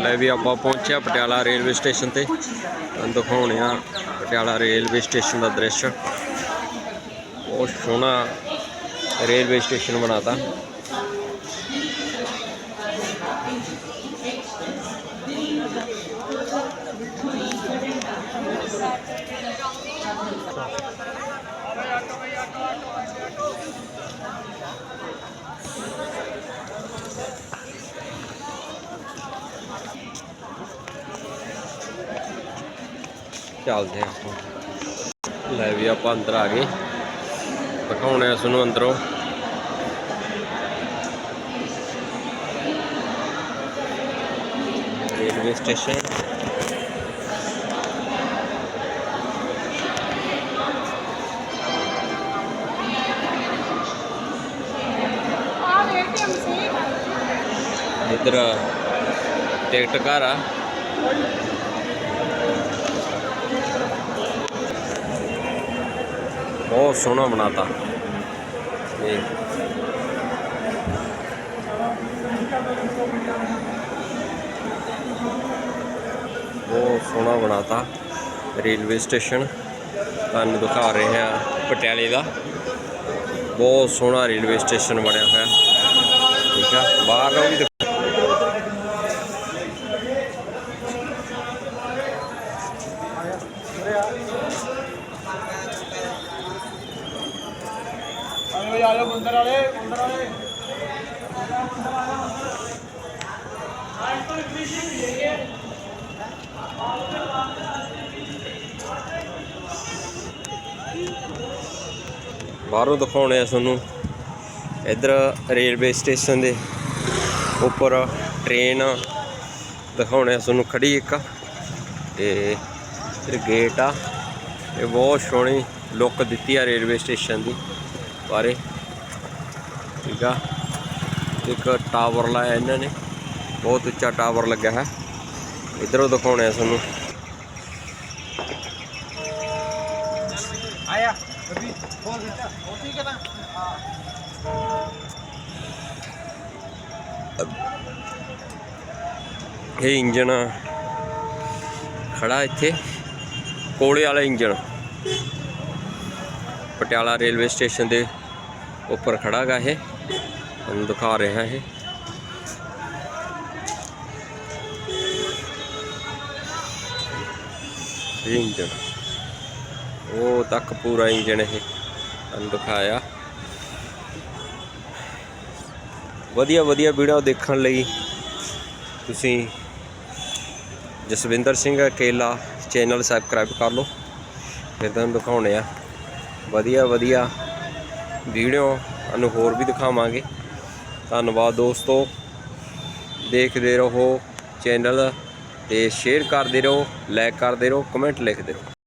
ਲੈ ਵੀ ਆਪਾਂ ਪਹੁੰਚਿਆ ਪਟਿਆਲਾ ਰੇਲਵੇ ਸਟੇਸ਼ਨ ਤੇ। ਦਿਖਾਉਣੇ ਆ ਪਟਿਆਲਾ ਰੇਲਵੇ ਸਟੇਸ਼ਨ ਦਾ ਦ੍ਰਿਸ਼। ਬਹੁਤ ਸੋਹਣਾ ਰੇਲਵੇ ਸਟੇਸ਼ਨ ਬਣਾਤਾ। ਚੱਲਦੇ ਆਪਾਂ। ਲੈ ਵੀ ਆਪਾਂ ਅੰਦਰ ਆ ਗਏ। ਦਿਖਾਉਣੇ ਆ ਤੁਹਾਨੂੰ ਅੰਦਰੋਂ। Railway station. ਇੱਧਰ ਟਿਕਟ ਘਰ ਆ। ਬਹੁਤ ਸੋਹਣਾ ਬਣਾਤਾ। ਇਹ। ਬਹੁਤ ਸੋਹਣਾ ਬਣਾਤਾ ਰੇਲਵੇ ਸਟੇਸ਼ਨ। ਤੁਹਾਨੂੰ ਦਿਖਾ ਰਹੇ ਹਾਂ ਪਟਿਆਲੇ ਦਾ। ਬਹੁਤ ਸੋਹਣਾ ਰੇਲਵੇ ਸਟੇਸ਼ਨ ਬਣਿਆ ਹੋਇਆ। ਠੀਕ ਆ। ਬਾਹਰ ਨੂੰ ਵੀ ਆਇਓ ਆਇਓ ਵਾਲੇ, ਮੰਦਰ ਵਾਲੇ। ਬਾਹਰੋਂ ਦਿਖਾਉਣੇ ਆ ਤੁਹਾਨੂੰ। ਇੱਧਰ ਰੇਲਵੇ ਸਟੇਸ਼ਨ ਦੇ ਉੱਪਰ ਟ੍ਰੇਨ ਦਿਖਾਉਣੇ ਆ ਤੁਹਾਨੂੰ ਖੜੀ ਇੱਕ। ਤੇ ਇਹ ਗੇਟ ਆ। ਇਹ ਬਹੁਤ ਸੋਹਣੀ ਲੁੱਕ ਦਿੱਤੀ ਆ ਰੇਲਵੇ ਸਟੇਸ਼ਨ ਦੀ। ਬਾਰੇ ਠੀਕ ਆ। ਇੱਕ ਟਾਵਰ ਲਾਇਆ ਇਹਨਾਂ ਨੇ। ਬਹੁਤ ਉੱਚਾ ਟਾਵਰ ਲੱਗਿਆ ਹੈ। ਇਧਰੋਂ ਦਿਖਾਉਣੇ ਆ ਤੁਹਾਨੂੰ। ਆਇਆ ਅਭੀ ਇਹ ਇੰਜਨ ਖੜਾ ਇੱਥੇ। ਕੋਲੇ ਵਾਲਾ ਇੰਜਨ ਪਟਿਆਲਾ ਰੇਲਵੇ ਸਟੇਸ਼ਨ ਦੇ ਉੱਪਰ ਖੜਾ ਗਾ ਇਹ। ਤੁਹਾਨੂੰ ਦਿਖਾ ਰਿਹਾ ਇਹ। ਇਹ ਉਹ ਤੱਕ ਪੂਰਾ ਇੰਜਨ ਇਹ, ਤੁਹਾਨੂੰ ਦਿਖਾਇਆ। ਵਧੀਆ ਵਧੀਆ ਵੀਡੀਓ ਦੇਖਣ ਲਈ ਤੁਸੀਂ ਜਸਵਿੰਦਰ ਸਿੰਘ ਅਕੇਲਾ ਚੈਨਲ ਸਬਸਕ੍ਰਾਈਬ ਕਰ ਲਓ। ਫਿਰ ਤੁਹਾਨੂੰ ਦਿਖਾਉਣੇ ਆ। ਵਧੀਆ ਵਧੀਆ ਵੀਡੀਓ ਤੁਹਾਨੂੰ ਹੋਰ ਵੀ ਦਿਖਾਵਾਂਗੇ। ਧੰਨਵਾਦ ਦੋਸਤੋ। ਦੇਖਦੇ ਰਹੋ ਚੈਨਲ ਤੇ ਸ਼ੇਅਰ ਕਰਦੇ ਰਹੋ ਲਾਈਕ ਕਰਦੇ ਰਹੋ ਕਮੈਂਟ ਲਿਖਦੇ ਰਹੋ।